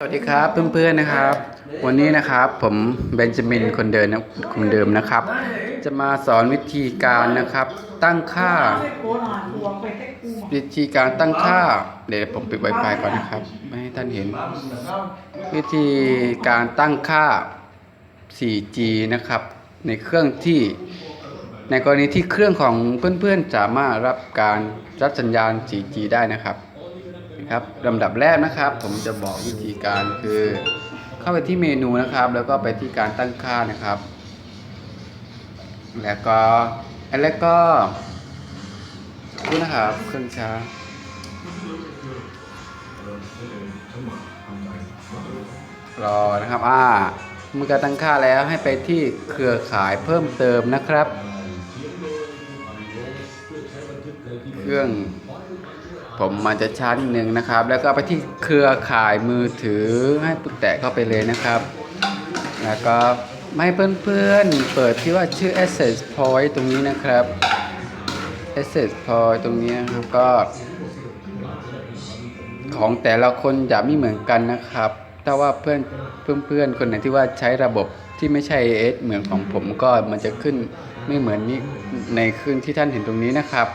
สวัสดีครับเพื่อนๆนะครับ วันนี้นะครับผมเบนจามินคนเดิมนะคนเดิมนะครับ จะมาสอนวิธีการนะครับ ตั้งค่า วิธีการตั้งค่า เดี๋ยวผมปิด Wi-Fi ก่อนนะครับ ไม่ให้ท่านเห็น วิธีการตั้งค่า 4G นะครับ ในเครื่องที่ในกรณีที่เครื่องของเพื่อนๆสามารถรับการรับสัญญาณ 4G ได้นะครับ ครับลำดับแรกนะครับ ผมจะบอกวิธีการคือ เข้าไปที่เมนูนะครับ แล้วก็ไปที่การตั้งค่านะครับ แล้วก็แล้วก็ดูนะครับเครื่องช้ารอนะครับ อ่าเมื่อการตั้งค่าแล้วให้ไปที่เครือข่ายเพิ่มเติมนะครับ เครื่อง ผมมันจะช้านิดนึงนะครับ แล้วก็ไปที่เครือข่ายมือถือให้ปุ๊แตะเข้าไปเลยนะครับ แล้วก็ไม่ให้เพื่อนๆเปิดที่ว่าชื่อ access point ตรงนี้นะครับ access point ตรงนี้นะครับก็ ของแต่ละคนจะไม่เหมือนกันนะครับ ถ้าว่าเพื่อนเพื่อนๆคนไหนที่ว่าใช้ระบบที่ไม่ใช่ AS เหมือนของผมก็มันจะขึ้นไม่เหมือนนี้ในขึ้นที่ท่านเห็นตรงนี้นะครับ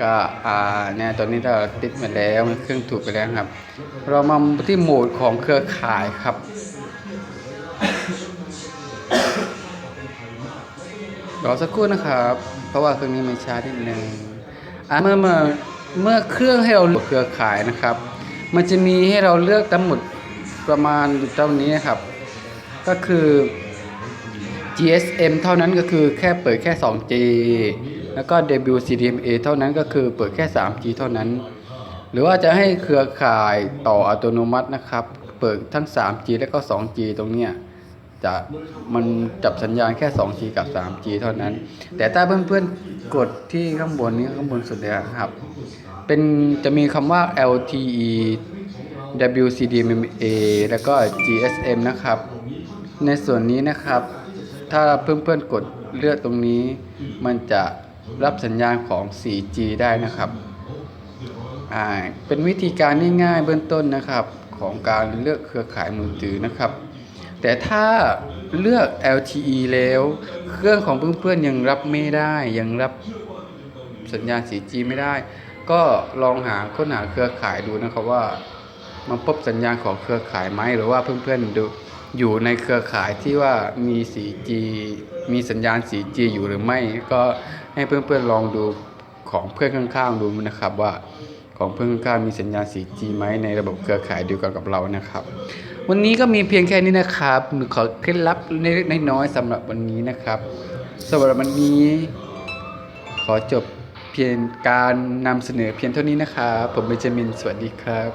ก็อ่าเนี่ยตอนนี้เราติดมาแล้วเครื่องถูกไปแล้วครับ เรามาที่โหมดของเครือข่ายครับรอสักครู่นะครับ เพราะว่าเครื่องนี้มันช้านิดนึงอ่าเมื่อเมื่อเมื่อเครื่องให้เราเลือกเครือข่ายนะครับ มันจะมีให้เราเลือกทั้งหมดประมาณอยู่เท่านี้นะครับ ก็คือ GSM เท่านั้นก็คือแค่เปิดแค่ 2G แล้วก็ WCDMA เท่านั้นก็คือเปิดแค่ 3G เท่านั้น หรือว่าจะให้เครือข่ายต่ออัตโนมัตินะครับ เปิดทั้ง 3G และก็ 2G ตรงเนี้ยจะมันจับสัญญาณแค่ 2G กับ 3G เท่านั้น แต่ถ้าเพื่อนๆกดที่ข้างบนนี้ข้างบนสุดเลยครับ เป็นจะมีคำว่า LTE WCDMA แล้วก็ GSM นะครับ ในส่วนนี้นะครับ ถ้าเพื่อนๆกดเลือกตรงนี้ มันจะรับสัญญาณของ 4G ได้นะครับเป็นวิธีการง่ายๆเบื้องต้นนะครับ ของการเลือกเครือข่ายมือถือนะครับ แต่ถ้าเลือก LTE แล้ว เครื่องของเพื่อนๆยังรับไม่ได้ยังรับสัญญาณ 4G ไม่ได้ ก็ลองหาค้นหาเครือข่ายดูนะครับว่า มันพบสัญญาณของเครือข่ายไหมหรือว่าเพื่อนๆดู อยู่ในเครือข่ายที่ว่ามี 4G มีสัญญาณ 4G อยู่หรือไม่ ก็ให้เพื่อนๆลองดูของเพื่อนข้างๆดูนะครับว่าของเพื่อนข้างๆมีสัญญาณ 4G ไหมในระบบเครือข่ายเดียวกันกับเรานะครับ วันนี้ก็มีเพียงแค่นี้นะครับขอเคล็ดลับเล็กน้อยสำหรับวันนี้นะครับสำหรับวันนี้ ขอจบเพียงการนำเสนอเพียงเท่านี้นะครับ ผมเบนจามินสวัสดีครับ